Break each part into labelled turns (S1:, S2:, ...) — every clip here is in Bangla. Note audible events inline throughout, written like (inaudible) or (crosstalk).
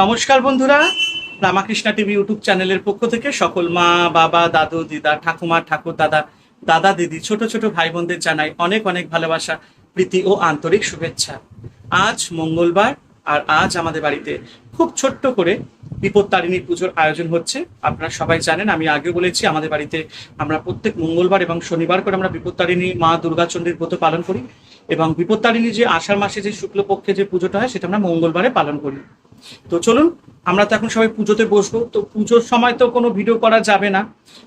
S1: নমস্কার বন্ধুরা রামাকৃষ্ণা টিভি ইউটিউব চ্যানেলের পক্ষ থেকে সকল মা বাবা দাদু দিদা ঠাকুমা ঠাকুর দাদা দাদা দিদি ছোট ছোট ভাই বোনদের জানাই অনেক অনেক ভালোবাসা প্রীতি ও আন্তরিক শুভেচ্ছা আজ মঙ্গলবার আর আজ আমাদের বাড়িতে খুব ছোট্ট করে বিপত্তারিণী পুজোর আয়োজন হচ্ছে আপনারা সবাই জানেন আমি আগে বলেছি আমাদের বাড়িতে আমরা প্রত্যেক মঙ্গলবার এবং শনিবার করে আমরা বিপত্তারিণী মা দুর্গাচণ্ডীর ব্রত পালন করি এবং বিপত্তারিণী যে আষাঢ় মাসে যে শুক্লপক্ষে যে পুজোটা হয় সেটা আমরা মঙ্গলবারে পালন করি তো চলুন আমরা তো এখন সবাই পুজোতে বসবো তো পুজোর সময় তো কোনো ভিডিও করা যাবে না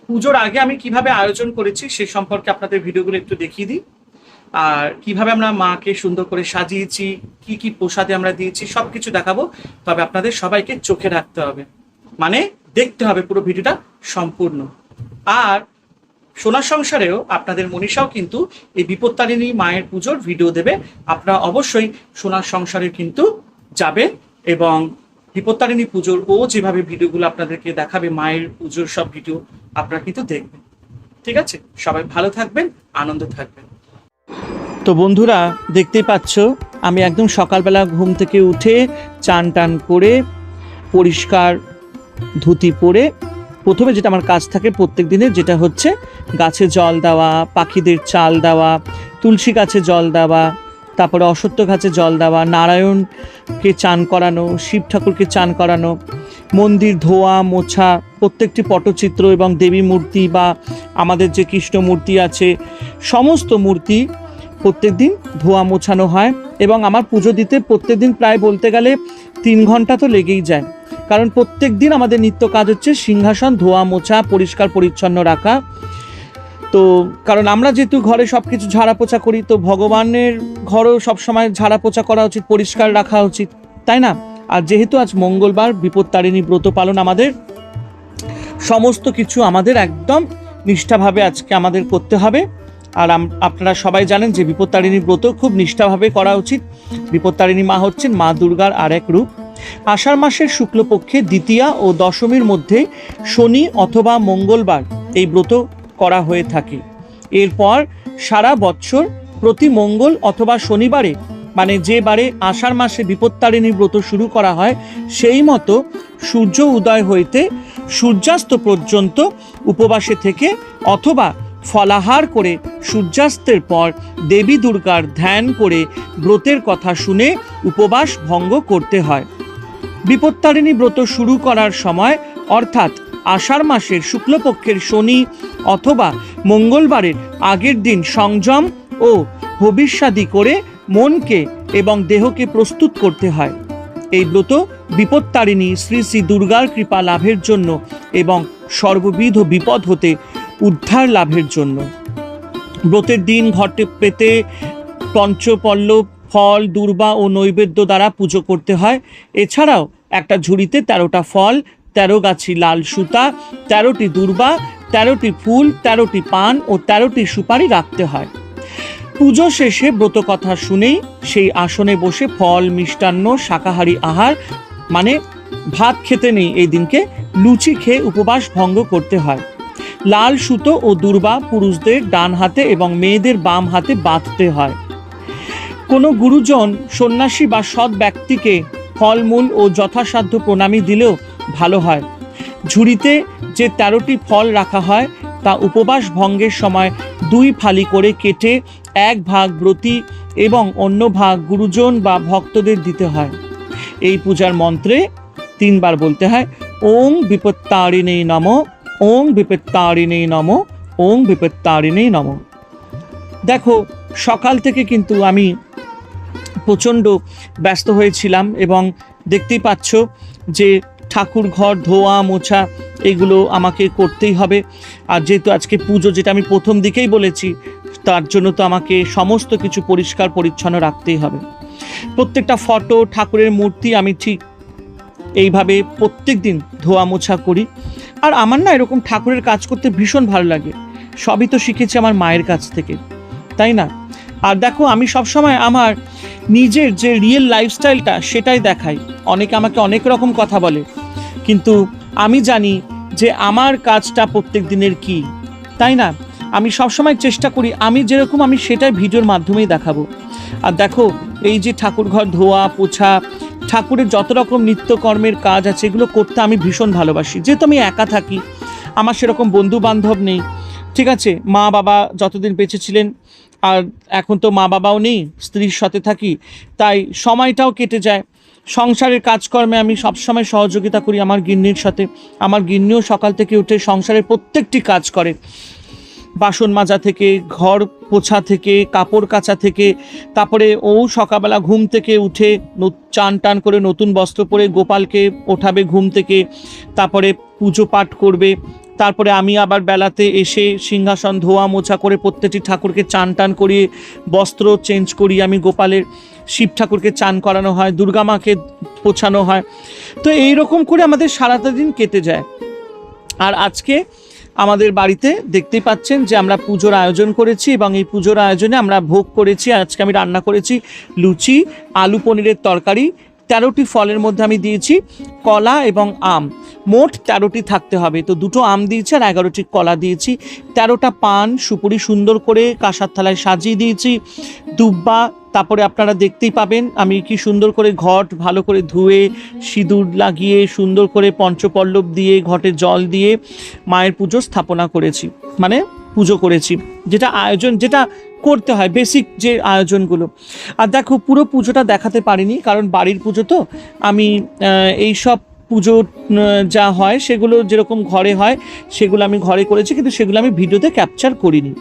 S1: পুজোর আগে আমি কিভাবে আয়োজন করেছি সে সম্পর্কে আপনাদের ভিডিওগুলো একটু দেখিয়ে দিই আর কিভাবে আমরা মাকে সুন্দর করে সাজিয়েছি কি কি প্রসাদে আমরা দিয়েছি সব কিছু দেখাবো তবে আপনাদের সবাইকে চোখে রাখতে হবে মানে দেখতে হবে পুরো ভিডিওটা সম্পূর্ণ আর সোনার সংসারেও আপনাদের মনীষাও কিন্তু এই বিপত্তারিণী মায়ের পুজোর ভিডিও দেবে আপনারা অবশ্যই
S2: সোনার সংসারে কিন্তু যাবেন এবং বিপত্তারিণী পুজোর ও যেভাবে ভিডিওগুলো আপনাদেরকে দেখাবে মায়ের পুজোর সব ভিডিও আপনারা কিন্তু দেখবেন ঠিক আছে সবাই ভালো থাকবেন আনন্দ থাকবেন তো বন্ধুরা দেখতেই পাচ্ছ আমি একদম সকালবেলা ঘুম থেকে উঠে চান টান করে পরিষ্কার ধুতি পরে প্রথমে যেটা আমার কাজ থাকে প্রত্যেক দিনে যেটা হচ্ছে গাছে জল দেওয়া পাখিদের চাল দেওয়া তুলসী গাছে জল দেওয়া তারপরে অসত্য ঘাছে জল দেওয়া নারায়ণকে চান করানো শিব ঠাকুরকে চান করানো মন্দির ধোয়া মোছা প্রত্যেকটি পটচিত্র এবং দেবী মূর্তি বা আমাদের যে কৃষ্ণ মূর্তি আছে সমস্ত মূর্তি প্রত্যেক দিন ধোয়া মোছানো হয় এবং আমার পুজো দিতে প্রত্যেক দিন প্রায় বলতে গেলে তিন ঘন্টা তো লেগেই যায় কারণ প্রত্যেক দিন আমাদের নিত্য কাজ হচ্ছে সিংহাসন ধোয়া মোছা পরিষ্কার পরিচ্ছন্ন রাখা তো কারণ আমরা যেহেতু ঘরে সব কিছু ঝাড়া পোছা করি তো ভগবানের ঘরও সবসময় ঝাড়া পোছা করা উচিত পরিষ্কার রাখা উচিত তাই না আর যেহেতু আজ মঙ্গলবার বিপত্তারিণী ব্রত পালন আমাদের সমস্ত কিছু আমাদের একদম নিষ্ঠাভাবে আজকে আমাদের করতে হবে আর আপনারা সবাই জানেন যে বিপত্তারিণী ব্রত খুব নিষ্ঠাভাবে করা উচিত বিপত্তারিণী মা হচ্ছেন মা দুর্গার আর এক রূপ আষাঢ় মাসের শুক্লপক্ষে দ্বিতীয়া ও দশমীর মধ্যে শনি অথবা মঙ্গলবার এই ব্রত করা হয়ে থাকে এরপর সারা বছর প্রতি মঙ্গল অথবা শনিবারে মানে যে বারে আষাঢ় মাসে বিপত্তারিণী ব্রত শুরু করা হয় সেই মতো সূর্য উদয় হইতে সূর্যাস্ত পর্যন্ত উপবাসে থেকে অথবা ফলাহার করে সূর্যাস্তের পর দেবী দুর্গার ধ্যান করে ব্রতের কথা শুনে উপবাস ভঙ্গ করতে হয় বিপত্তারিণী ব্রত শুরু করার সময় অর্থাৎ আষাঢ় মাসের শুক্লপক্ষের শনি অথবা মঙ্গলবারের আগের দিন সংযম ও হবিষ্যাদি করে মনকে এবং দেহকে প্রস্তুত করতে হয় এই ব্রত বিপত্তারিণী শ্রী শ্রী দুর্গার কৃপা লাভের জন্য এবং সর্ববিধ বিপদ হতে উদ্ধার লাভের জন্য ব্রতের দিন ঘটে পেতে পঞ্চপল্লব ফল দুর্বা ও নৈবেদ্য দ্বারা পুজো করতে হয় এছাড়াও একটা ঝুড়িতে তেরোটা ফল তেরো গাছি লাল সুতা তেরোটি দুর্বা তেরোটি ফুল তেরোটি পান ও তেরোটি সুপারি রাখতে হয় পুজো শেষে ব্রত কথা শুনেই সেই আসনে বসে ফল মিষ্টান্ন শাকাহারী আহার মানে ভাত খেতে নেই এই দিনকে লুচি খেয়ে উপবাস ভঙ্গ করতে হয় লাল সুতো ও দুর্বা পুরুষদের ডান হাতে এবং মেয়েদের বাম হাতে বাঁধতে হয় কোনো গুরুজন সন্ন্যাসী বা সৎ ব্যক্তিকে ফলমূল ও যথাসাধ্য প্রণামী দিলেও ভালো হয় ঝুড়িতে যে তেরোটি ফল রাখা হয় তা উপবাস ভঙ্গের সময় দুই ফালি করে কেটে এক ভাগ ব্রতী এবং অন্য ভাগ গুরুজন বা ভক্তদের দিতে হয় এই পূজার মন্ত্রে তিনবার বলতে হয় ওং বিপত্তারিণী নম ওং বিপত্তারিণী নম ওং বিপত্তারিণী নম দেখো সকাল থেকে কিন্তু আমি প্রচণ্ড ব্যস্ত হয়েছিলাম এবং দেখতেই পাচ্ছ যে ঠাকুর ঘর ধোয়া মোছা এগুলো আমাকে করতেই হবে আর যেহেতু আজকে পুজো যেটা আমি প্রথম দিকেই বলেছি তার জন্য তো আমাকে সমস্ত কিছু পরিষ্কার পরিচ্ছন্ন রাখতেই হবে প্রত্যেকটা ফটো ঠাকুরের মূর্তি আমি ঠিক এইভাবে প্রত্যেক দিন ধোয়া মোছা করি আর আমার না এরকম ঠাকুরের কাজ করতে ভীষণ ভালো লাগে সবই তো শিখেছি আমার মায়ের কাছ থেকে তাই না আর দেখো আমি সবসময় আমার নিজের যে রিয়েল লাইফস্টাইলটা সেটাই দেখাই অনেকে আমাকে অনেক রকম কথা বলে কিন্তু আমি জানি যে আমার কাজটা প্রত্যেক দিনের কি তাই না আমি সবসময় চেষ্টা করি আমি যেরকম আমি সেটাই ভিডিওর মাধ্যমেই দেখাবো আর দেখো এই যে ঠাকুরঘর ধোয়া পোছা ঠাকুরের যত রকম নিত্যকর্মের কাজ আছে এগুলো করতে আমি ভীষণ ভালোবাসি যেহেতু আমি একা থাকি আমার সেরকম বন্ধু বান্ধব নেই ঠিক আছে মা বাবা যতদিন বেঁচে ছিলেন আর এখন তো মা বাবাও নেই স্ত্রীর সাথে থাকি তাই সময়টাও কেটে যায় সংসারের কাজকর্মে আমি সবসময় সহযোগিতা করি আমার গিন্নির সাথে আমার গিন্নিও সকাল থেকে উঠে সংসারের প্রত্যেকটি কাজ করে বাসন মাজা থেকে ঘর পোছা থেকে কাপড় কাচা থেকে তারপরে ও সকালবেলা ঘুম থেকে উঠে চান টান করে নতুন বস্ত্র পরে গোপালকে ওঠাবে ঘুম থেকে তারপরে পুজো পাঠ করবে তারপরে আমি আবার বেলাতে এসে সিংহাসন ধোয়া মোছা করে প্রত্যেকটি ঠাকুরকে চান টান করিয়ে বস্ত্র চেঞ্জ করি আমি গোপালের শিব ঠাকুরকে চান করানো হয় দুর্গা মাকে পোছানো হয় তো এই রকম করে আমাদের সারাটা দিন কেটে যায় আর আজকে আমাদের বাড়িতে দেখতে পাচ্ছেন যে আমরা পুজোর আয়োজন করেছি এবং এই পুজোর আয়োজনে আমরা ভোগ করেছি আজকে আমি রান্না করেছি লুচি আলু পনিরের তরকারি তেরোটি ফলের মধ্যে আমি দিয়েছি কলা এবং আম মোট তেরোটি থাকতে হবে তো দুটো আম দিয়েছি আর এগারোটি কলা দিয়েছি তেরোটা পান সুপুরি সুন্দর করে কাঁসার থালায় সাজিয়ে দিয়েছি দুব্বা তারপরে আপনারা দেখতেই পাবেন আমি কি সুন্দর করে ঘট ভালো করে ধুয়ে সিঁদুর লাগিয়ে সুন্দর করে পঞ্চপল্লব দিয়ে ঘটে জল দিয়ে মায়ের পুজো স্থাপনা করেছি মানে পুজো করেছি যেটা আয়োজন যেটা করতে হয় বেসিক যে আয়োজনগুলো আর দেখো পুরো পুজোটা দেখাতে পারিনি কারণ বাড়ির পুজো তো আমি এই সব পুজো যা হয় সেগুলো যেরকম ঘরে হয় সেগুলো আমি ঘরে করেছি কিন্তু সেগুলো আমি ভিডিওতে ক্যাপচার করিনি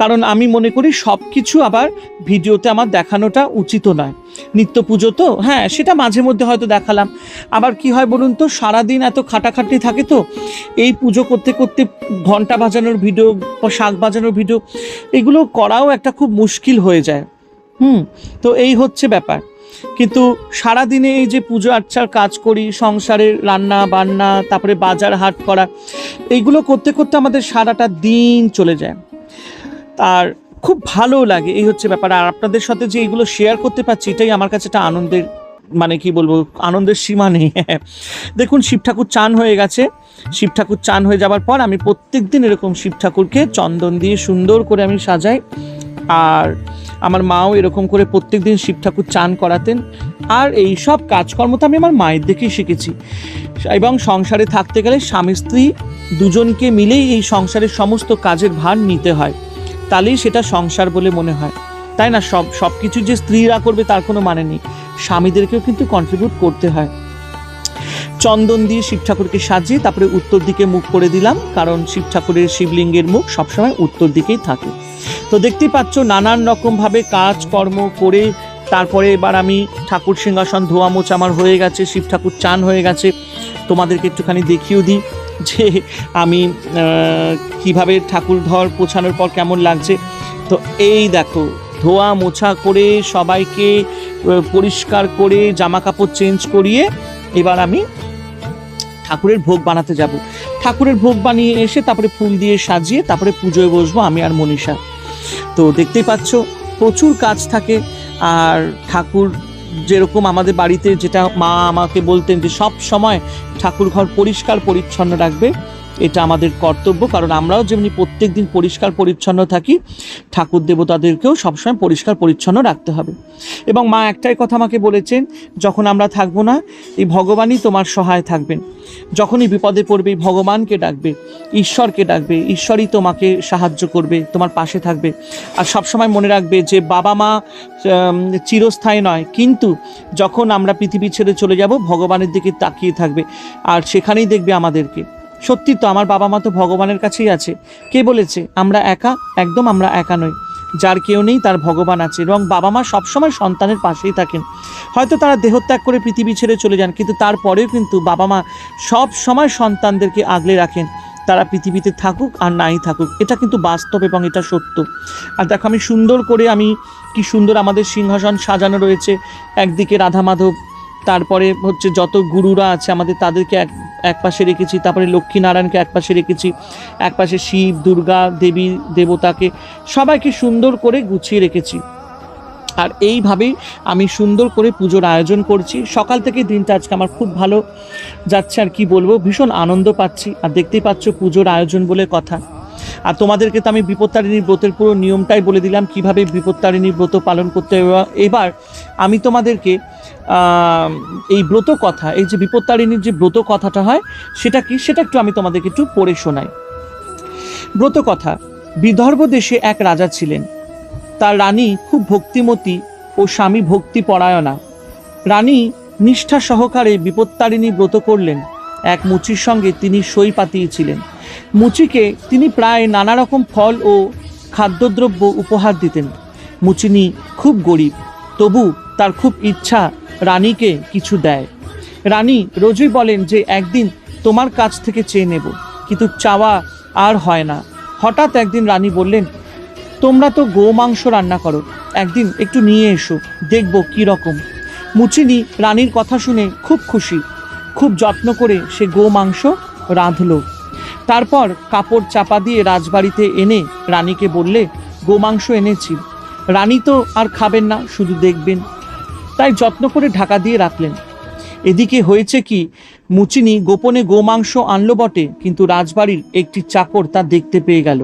S2: কারণ আমি মনে করি সব কিছু আবার ভিডিওতে আমার দেখানোটা উচিত নয় নিত্য পুজো তো হ্যাঁ সেটা মাঝে মধ্যে হয়তো দেখালাম আবার কি হয় বলুন তো সারাদিন এত খাটাখাটি থাকে তো এই পুজো করতে করতে ঘন্টা বাজানোর ভিডিও শাক বাজানোর ভিডিও এগুলো করাও একটা খুব মুশকিল হয়ে যায় হুম তো এই হচ্ছে ব্যাপার কিন্তু সারা দিনে এই যে পুজো আর্চার কাজ করি সংসারের রান্না বান্না তারপরে বাজার হাট করা এইগুলো করতে করতে আমাদের সারাটা দিন চলে যায় আর খুব ভালো লাগে এই হচ্ছে ব্যাপার আর আপনাদের সাথে যে এগুলো শেয়ার করতে পারছি এটাই আমার কাছে একটা আনন্দের মানে কি বলবো আনন্দের সীমা নেই (laughs) দেখুন শিব ঠাকুর চান হয়ে গেছে শিব ঠাকুর চান হয়ে যাবার পর আমি প্রত্যেক দিন এরকম শিব ঠাকুরকে চন্দন দিয়ে সুন্দর করে আমি সাজাই আর আমার মাও এরকম করে প্রত্যেক দিন শিব ঠাকুর চান করাতেন আর এই সব কাজকর্ম তো আমি আমার মায়ের দেখেই শিখেছি এবং সংসারে থাকতে গেলে স্বামী স্ত্রী দুজনকে মিলেই এই সংসারের সমস্ত কাজের ভার নিতে হয় তাহলেই সেটা সংসার বলে মনে হয় তাই না সব সব কিছু যে স্ত্রীরা করবে তার কোনো মানে নেই স্বামীদেরকেও কিন্তু কন্ট্রিবিউট করতে হয় চন্দন দিয়ে শিব ঠাকুরকে সাজিয়ে তারপরে উত্তর দিকে মুখ করে দিলাম কারণ শিব ঠাকুরের শিবলিঙ্গের মুখ সবসময় উত্তর দিকেই থাকে তো দেখতেই পাচ্ছ নানান রকমভাবে কাজকর্ম করে তারপরে এবার আমি ঠাকুর সিংহাসন ধোয়া মোচ আমার হয়ে গেছে শিব ঠাকুর চান হয়ে গেছে তোমাদেরকে একটুখানি দেখিয়েও দিই যে আমি কিভাবে ঠাকুর ধর পোছানোর পর কেমন লাগছে তো এই দেখো ধোয়া মোছা করে সবাইকে পরিষ্কার করে জামা কাপড় চেঞ্জ করিয়ে এবার আমি ঠাকুরের ভোগ বানাতে যাব ঠাকুরের ভোগ বানিয়ে এসে তারপরে ফুল দিয়ে সাজিয়ে তারপরে পুজোয় বসবো আমি আর মনীষা তো দেখতেই পাচ্ছ প্রচুর কাজ থাকে আর ঠাকুর যেরকম আমাদের বাড়িতে যেটা মা আমাকে বলতেন যে সব সময় ঠাকুর ঘর পরিষ্কার পরিচ্ছন্ন রাখবে এটা আমাদের কর্তব্য কারণ আমরাও যেমনি প্রত্যেক দিন পরিষ্কার পরিচ্ছন্ন থাকি ঠাকুর দেবতাদেরকেও সবসময় পরিষ্কার পরিচ্ছন্ন রাখতে হবে এবং মা একটাই কথা আমাকে বলেছেন যখন আমরা থাকবো না এই ভগবানই তোমার সহায় থাকবেন যখনই বিপদে পড়বে ভগবানকে ডাকবে ঈশ্বরকে ডাকবে ঈশ্বরই তোমাকে সাহায্য করবে তোমার পাশে থাকবে আর সবসময় মনে রাখবে যে বাবা মা চিরস্থায়ী নয় কিন্তু যখন আমরা পৃথিবী ছেড়ে চলে যাব ভগবানের দিকে তাকিয়ে থাকবে আর সেখানেই দেখবে আমাদেরকে সত্যি তো আমার বাবা মা তো ভগবানের কাছেই আছে কে বলেছে আমরা একা একদম আমরা একা নই যার কেউ নেই তার ভগবান আছে এবং বাবা মা সবসময় সন্তানের পাশেই থাকেন হয়তো তারা দেহত্যাগ করে পৃথিবী ছেড়ে চলে যান কিন্তু তারপরেও কিন্তু বাবা মা সব সময় সন্তানদেরকে আগলে রাখেন তারা পৃথিবীতে থাকুক আর নাই থাকুক এটা কিন্তু বাস্তব এবং এটা সত্য আর দেখো আমি সুন্দর করে আমি কি সুন্দর আমাদের সিংহাসন সাজানো রয়েছে একদিকে রাধা মাধব তারপরে হচ্ছে যত গুরুরা আছে আমাদের তাদেরকে এক এক পাশে রেখেছি তারপরে লক্ষ্মীনারায়ণকে এক পাশে রেখেছি এক পাশে শিব দুর্গা দেবী দেবতাকে সবাইকে সুন্দর করে গুছিয়ে রেখেছি আর এইভাবেই আমি সুন্দর করে পুজোর আয়োজন করছি সকাল থেকে দিনটা আজকে আমার খুব ভালো যাচ্ছে আর কি বলবো ভীষণ আনন্দ পাচ্ছি আর দেখতেই পাচ্ছ পুজোর আয়োজন বলে কথা আর তোমাদেরকে তো আমি বিপত্তারিণীর ব্রতের পুরো নিয়মটাই বলে দিলাম কিভাবে বিপত্তারিণী ব্রত পালন করতে হবে এবার আমি তোমাদেরকে এই ব্রত কথা এই যে বিপত্তারিণীর যে ব্রত কথাটা হয় সেটা কি সেটা একটু আমি তোমাদেরকে একটু পড়ে শোনাই ব্রত কথা বিদর্ভ দেশে এক রাজা ছিলেন তার রানী খুব ভক্তিমতী ও স্বামী ভক্তি পরায়ণা রানী নিষ্ঠা সহকারে বিপত্তারিণী ব্রত করলেন এক মুচির সঙ্গে তিনি সই পাতিয়েছিলেন মুচিকে তিনি প্রায় নানা রকম ফল ও খাদ্যদ্রব্য উপহার দিতেন মুচিনি খুব গরিব তবু তার খুব ইচ্ছা রানীকে কিছু দেয় রানী রোজই বলেন যে একদিন তোমার কাছ থেকে চেয়ে নেব কিন্তু চাওয়া আর হয় না হঠাৎ একদিন রানী বললেন তোমরা তো গো মাংস রান্না করো একদিন একটু নিয়ে এসো দেখবো কি রকম মুচিনি রানীর কথা শুনে খুব খুশি খুব যত্ন করে সে গো মাংস রাঁধল তারপর কাপড় চাপা দিয়ে রাজবাড়িতে এনে রানীকে বললে গোমাংস এনেছি রানী তো আর খাবেন না শুধু দেখবেন তাই যত্ন করে ঢাকা দিয়ে রাখলেন এদিকে হয়েছে কি মুচিনি গোপনে গোমাংস আনল বটে কিন্তু রাজবাড়ির একটি চাকর তা দেখতে পেয়ে গেল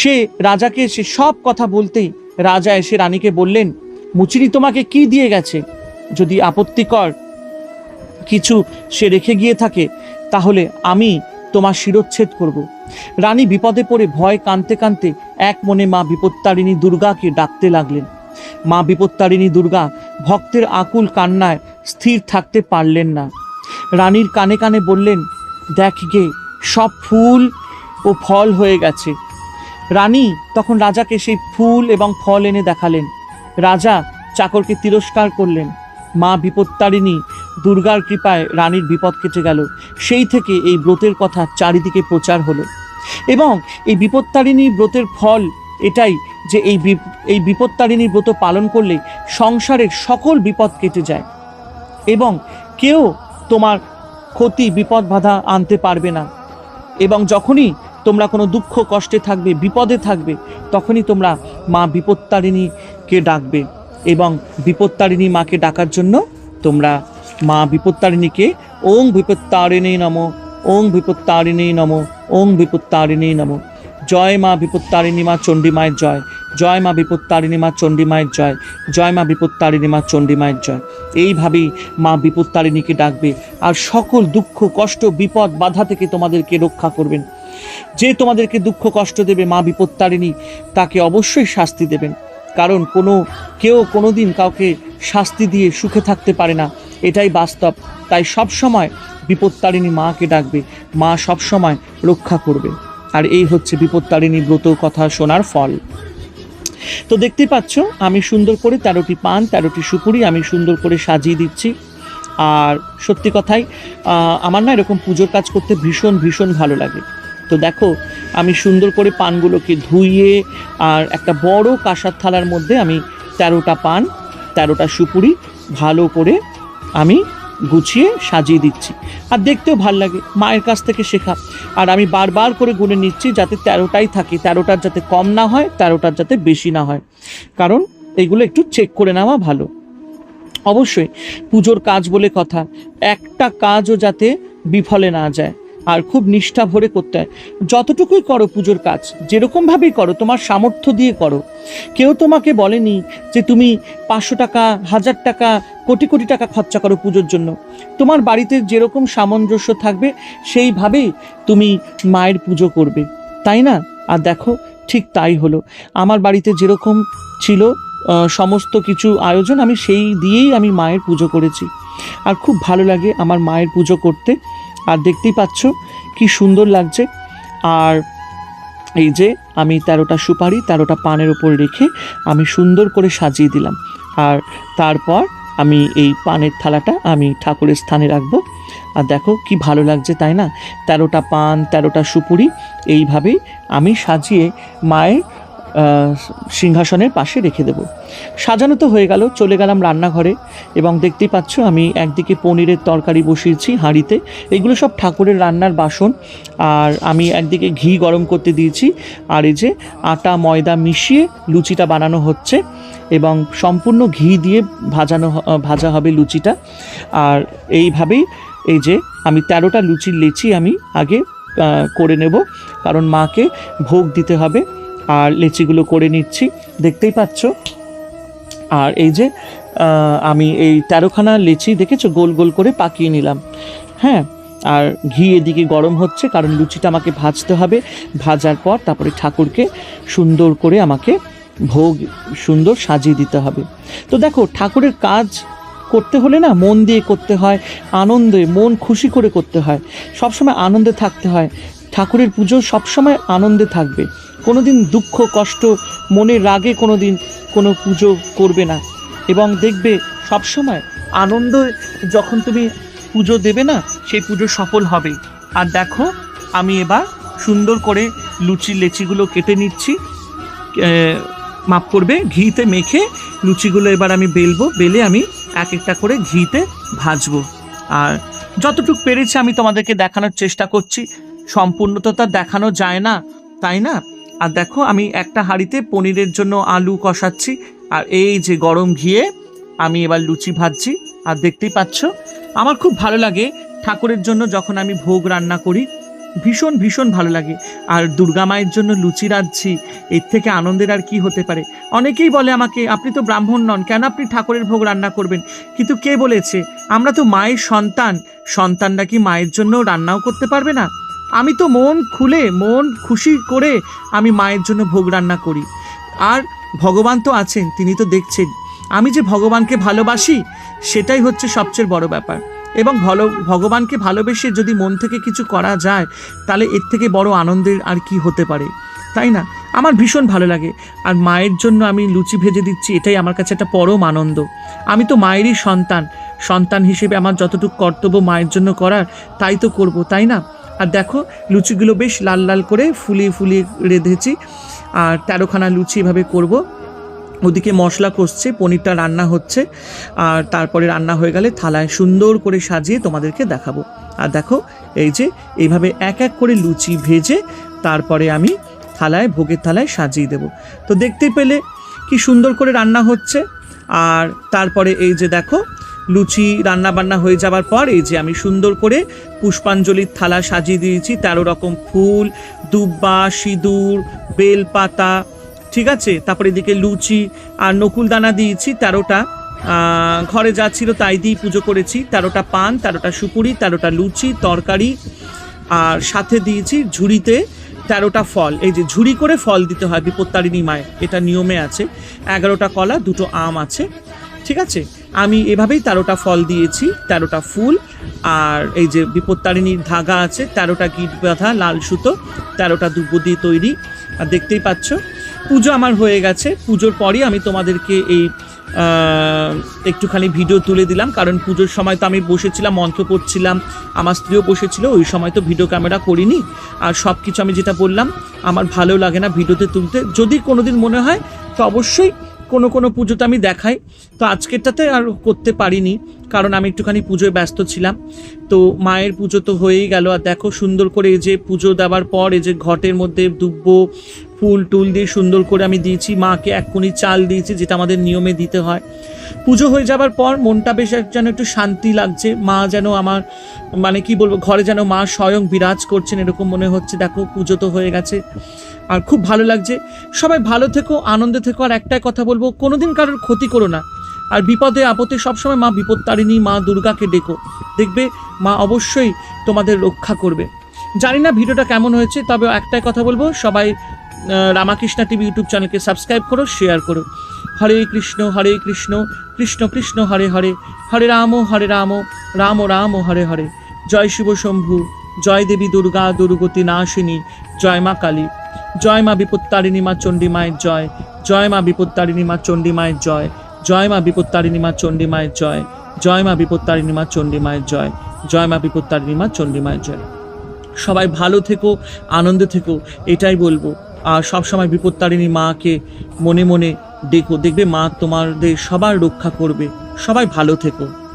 S2: সে রাজাকে এসে সব কথা বলতেই রাজা এসে রানীকে বললেন মুচিনি তোমাকে কি দিয়ে গেছে যদি আপত্তিকর কিছু সে রেখে গিয়ে থাকে তাহলে আমি তোমার শিরোচ্ছেদ করব রানী বিপদে পড়ে ভয় কানতে কানতে এক মনে মা বিপত্তারিণী দুর্গাকে ডাকতে লাগলেন মা বিপত্তারিণী দুর্গা ভক্তের আকুল কান্নায় স্থির থাকতে পারলেন না রানীর কানে কানে বললেন দেখ গে সব ফুল ও ফল হয়ে গেছে রানী তখন রাজাকে সেই ফুল এবং ফল এনে দেখালেন রাজা চাকরকে তিরস্কার করলেন মা বিপত্তারিণী দুর্গার কৃপায় রানীর বিপদ কেটে গেল সেই থেকে এই ব্রতের কথা চারিদিকে প্রচার হলো এবং এই বিপত্তারিণী ব্রতের ফল এটাই যে এই এই বিপত্তারিণীর ব্রত পালন করলে সংসারের সকল বিপদ কেটে যায় এবং কেউ তোমার ক্ষতি বিপদ বাধা আনতে পারবে না এবং যখনই তোমরা কোনো দুঃখ কষ্টে থাকবে বিপদে থাকবে তখনই তোমরা মা বিপত্তারিণীকে ডাকবে এবং বিপত্তারিণী মাকে ডাকার জন্য তোমরা মা বিপত্তারিণীকে ওং বিপত্তারিণী নম ওং বিপত্তারিণী নম ওং বিপত্তারিণী নম জয় মা বিপত্তারিণী মা চণ্ডী মায়ের জয় জয় মা বিপদ তারিণী মা চণ্ডী মায়ের জয় জয় মা বিপদ তারিণী মা চণ্ডী মায়ের জয় এইভাবেই মা বিপদ তারিণীকে ডাকবে আর সকল দুঃখ কষ্ট বিপদ বাধা থেকে তোমাদেরকে রক্ষা করবেন যে তোমাদেরকে দুঃখ কষ্ট দেবে মা বিপদ তারিণী তাকে অবশ্যই শাস্তি দেবেন কারণ কোনো কেউ কোনো দিন কাউকে শাস্তি দিয়ে সুখে থাকতে পারে না এটাই বাস্তব তাই সবসময় বিপত্তারিণী মাকে ডাকবে মা সবসময় রক্ষা করবে আর এই হচ্ছে বিপত্তারিণী ব্রত কথা শোনার ফল তো দেখতে পাচ্ছ আমি সুন্দর করে তেরোটি পান তেরোটি সুপুরি আমি সুন্দর করে সাজিয়ে দিচ্ছি আর সত্যি কথাই আমার না এরকম পুজোর কাজ করতে ভীষণ ভীষণ ভালো লাগে তো দেখো আমি সুন্দর করে পানগুলোকে ধুইয়ে আর একটা বড় কাঁসার থালার মধ্যে আমি তেরোটা পান তেরোটা সুপুরি ভালো করে আমি গুছিয়ে সাজিয়ে দিচ্ছি আর দেখতেও ভাল লাগে মায়ের কাছ থেকে শেখা আর আমি বারবার করে গুনে নিচ্ছি যাতে তেরোটাই থাকে তেরোটার যাতে কম না হয় তেরোটার যাতে বেশি না হয় কারণ এগুলো একটু চেক করে নেওয়া ভালো অবশ্যই পুজোর কাজ বলে কথা একটা কাজও যাতে বিফলে না যায় আর খুব নিষ্ঠা ভরে করতে হয় যতটুকুই করো পুজোর কাজ যেরকমভাবেই করো তোমার সামর্থ্য দিয়ে করো কেউ তোমাকে বলেনি যে তুমি পাঁচশো টাকা হাজার টাকা কোটি কোটি টাকা খরচা করো পুজোর জন্য তোমার বাড়িতে যেরকম সামঞ্জস্য থাকবে সেইভাবেই তুমি মায়ের পুজো করবে তাই না আর দেখো ঠিক তাই হলো আমার বাড়িতে যেরকম ছিল সমস্ত কিছু আয়োজন আমি সেই দিয়েই আমি মায়ের পুজো করেছি আর খুব ভালো লাগে আমার মায়ের পুজো করতে আর দেখতেই পাচ্ছ কি সুন্দর লাগছে আর এই যে আমি তেরোটা সুপারি তেরোটা পানের ওপর রেখে আমি সুন্দর করে সাজিয়ে দিলাম আর তারপর আমি এই পানের থালাটা আমি ঠাকুরের স্থানে রাখবো আর দেখো কি ভালো লাগছে তাই না তেরোটা পান তেরোটা সুপুরি এইভাবে আমি সাজিয়ে মায়ের সিংহাসনের পাশে রেখে দেব সাজানো তো হয়ে গেল চলে গেলাম রান্নাঘরে এবং দেখতেই পাচ্ছ আমি একদিকে পনিরের তরকারি বসিয়েছি হাঁড়িতে এগুলো সব ঠাকুরের রান্নার বাসন আর আমি একদিকে ঘি গরম করতে দিয়েছি আর এই যে আটা ময়দা মিশিয়ে লুচিটা বানানো হচ্ছে এবং সম্পূর্ণ ঘি দিয়ে ভাজানো ভাজা হবে লুচিটা আর এইভাবেই এই যে আমি তেরোটা লুচির লেচি আমি আগে করে নেব কারণ মাকে ভোগ দিতে হবে আর লিচিগুলো করে নিচ্ছি দেখতেই পাচ্ছ আর এই যে আমি এই তেরোখানা লিচি দেখেছো গোল গোল করে পাকিয়ে নিলাম হ্যাঁ আর ঘি এদিকে গরম হচ্ছে কারণ লুচিটা আমাকে ভাজতে হবে ভাজার পর তারপরে ঠাকুরকে সুন্দর করে আমাকে ভোগ সুন্দর সাজিয়ে দিতে হবে তো দেখো ঠাকুরের কাজ করতে হলে না মন দিয়ে করতে হয় আনন্দে মন খুশি করে করতে হয় সবসময় আনন্দে থাকতে হয় ঠাকুরের পুজো সবসময় আনন্দে থাকবে কোনো দিন দুঃখ কষ্ট মনে রাগে কোনো দিন কোনো পুজো করবে না এবং দেখবে সবসময় আনন্দ যখন তুমি পুজো দেবে না সেই পুজো সফল হবে আর দেখো আমি এবার সুন্দর করে লুচি লেচিগুলো কেটে নিচ্ছি মাপ করবে ঘিতে মেখে লুচিগুলো এবার আমি বেলবো বেলে আমি এক একটা করে ঘিতে ভাজবো আর যতটুকু পেরেছি আমি তোমাদেরকে দেখানোর চেষ্টা করছি সম্পূর্ণতা দেখানো যায় না তাই না আর দেখো আমি একটা হাঁড়িতে পনিরের জন্য আলু কষাচ্ছি আর এই যে গরম ঘিয়ে আমি এবার লুচি ভাজছি আর দেখতেই পাচ্ছ আমার খুব ভালো লাগে ঠাকুরের জন্য যখন আমি ভোগ রান্না করি ভীষণ ভীষণ ভালো লাগে আর দুর্গা মায়ের জন্য লুচি রাঁধছি এর থেকে আনন্দের আর কি হতে পারে অনেকেই বলে আমাকে আপনি তো ব্রাহ্মণ নন কেন আপনি ঠাকুরের ভোগ রান্না করবেন কিন্তু কে বলেছে আমরা তো মায়ের সন্তান সন্তানরা কি মায়ের জন্য রান্নাও করতে পারবে না আমি তো মন খুলে মন খুশি করে আমি মায়ের জন্য ভোগ রান্না করি আর ভগবান তো আছেন তিনি তো দেখছেন আমি যে ভগবানকে ভালোবাসি সেটাই হচ্ছে সবচেয়ে বড় ব্যাপার এবং ভালো ভগবানকে ভালোবেসে যদি মন থেকে কিছু করা যায় তাহলে এর থেকে বড় আনন্দের আর কি হতে পারে তাই না আমার ভীষণ ভালো লাগে আর মায়ের জন্য আমি লুচি ভেজে দিচ্ছি এটাই আমার কাছে একটা পরম আনন্দ আমি তো মায়েরই সন্তান সন্তান হিসেবে আমার যতটুকু কর্তব্য মায়ের জন্য করার তাই তো করব তাই না আর দেখো লুচিগুলো বেশ লাল লাল করে ফুলিয়ে ফুলিয়ে রেঁধেছি আর তেরোখানা লুচি এভাবে করবো ওদিকে মশলা কষছে পনিরটা রান্না হচ্ছে আর তারপরে রান্না হয়ে গেলে থালায় সুন্দর করে সাজিয়ে তোমাদেরকে দেখাবো আর দেখো এই যে এইভাবে এক এক করে লুচি ভেজে তারপরে আমি থালায় ভোগের থালায় সাজিয়ে দেব তো দেখতে পেলে কি সুন্দর করে রান্না হচ্ছে আর তারপরে এই যে দেখো লুচি রান্না বান্না হয়ে যাওয়ার পর এই যে আমি সুন্দর করে পুষ্পাঞ্জলির থালা সাজিয়ে দিয়েছি তেরো রকম ফুল দুব্বা সিঁদুর বেলপাতা ঠিক আছে তারপরে এদিকে লুচি আর নকুলদানা দিয়েছি তেরোটা ঘরে যা ছিল তাই দিয়ে পুজো করেছি তেরোটা পান তেরোটা সুপুরি তেরোটা লুচি তরকারি আর সাথে দিয়েছি ঝুড়িতে তেরোটা ফল এই যে ঝুড়ি করে ফল দিতে হয় বিপত্তারিণী মায়ের এটা নিয়মে আছে এগারোটা কলা দুটো আম আছে ঠিক আছে আমি এভাবেই তেরোটা ফল দিয়েছি তেরোটা ফুল আর এই যে বিপত্তারিণীর ধাগা আছে তেরোটা গিট বাঁধা লাল সুতো তেরোটা দুব্য দিয়ে তৈরি আর দেখতেই পাচ্ছ পুজো আমার হয়ে গেছে পুজোর পরই আমি তোমাদেরকে এই একটুখানি ভিডিও তুলে দিলাম কারণ পুজোর সময় তো আমি বসেছিলাম মন্ত্র করছিলাম আমার স্ত্রীও বসেছিল ওই সময় তো ভিডিও ক্যামেরা করিনি আর সব কিছু আমি যেটা বললাম আমার ভালো লাগে না ভিডিওতে তুলতে যদি কোনোদিন মনে হয় তো অবশ্যই কোনো কোনো পুজোতে আমি দেখাই তো আজকেরটাতে আর করতে পারিনি কারণ আমি একটুখানি পুজোয় ব্যস্ত ছিলাম তো মায়ের পুজো তো হয়েই গেল আর দেখো সুন্দর করে এই যে পুজো দেওয়ার পর এই যে ঘটের মধ্যে দুব্ব ফুল টুল দিয়ে সুন্দর করে আমি দিয়েছি মাকে এক কোণি চাল দিয়েছি যেটা আমাদের নিয়মে দিতে হয় পুজো হয়ে যাবার পর মনটা বেশ যেন একটু শান্তি লাগছে মা যেন আমার মানে কি বলবো ঘরে যেন মা স্বয়ং বিরাজ করছেন এরকম মনে হচ্ছে দেখো পুজো তো হয়ে গেছে আর খুব ভালো লাগছে সবাই ভালো থেকো আনন্দে থেকো আর একটাই কথা বলবো কোনোদিন কারোর ক্ষতি করো না আর বিপদে আপদে সবসময় মা বিপত্তারিণী মা দুর্গাকে ডেকো দেখবে মা অবশ্যই তোমাদের রক্ষা করবে জানি না ভিডিওটা কেমন হয়েছে তবে একটাই কথা বলবো সবাই রামাকৃষ্ণা টিভি ইউটিউব চ্যানেলকে সাবস্ক্রাইব করো শেয়ার করো হরে কৃষ্ণ হরে কৃষ্ণ কৃষ্ণ কৃষ্ণ হরে হরে হরে রাম হরে রাম রাম রাম হরে হরে জয় শিব শম্ভু জয় দেবী দুর্গা দুর্গতি নাশিনী জয় মা কালী জয় মা বিপত্তারিণী মা চণ্ডী মায়ের জয় জয় মা বিপত্তারিণী মা চণ্ডী মায়ের জয় জয় মা বিপত্তারিণী মা চণ্ডী মায়ের জয় জয় মা বিপত্তারিণী মা চণ্ডী মায়ের জয় জয় মা বিপত্তারিণী মা চণ্ডী মায়ের জয় সবাই ভালো থেকো আনন্দে থেকো এটাই বলবো আর সবসময় বিপত্তারিণী মাকে মনে মনে দেখো দেখবে মা তোমাদের সবার রক্ষা করবে সবাই ভালো থেকো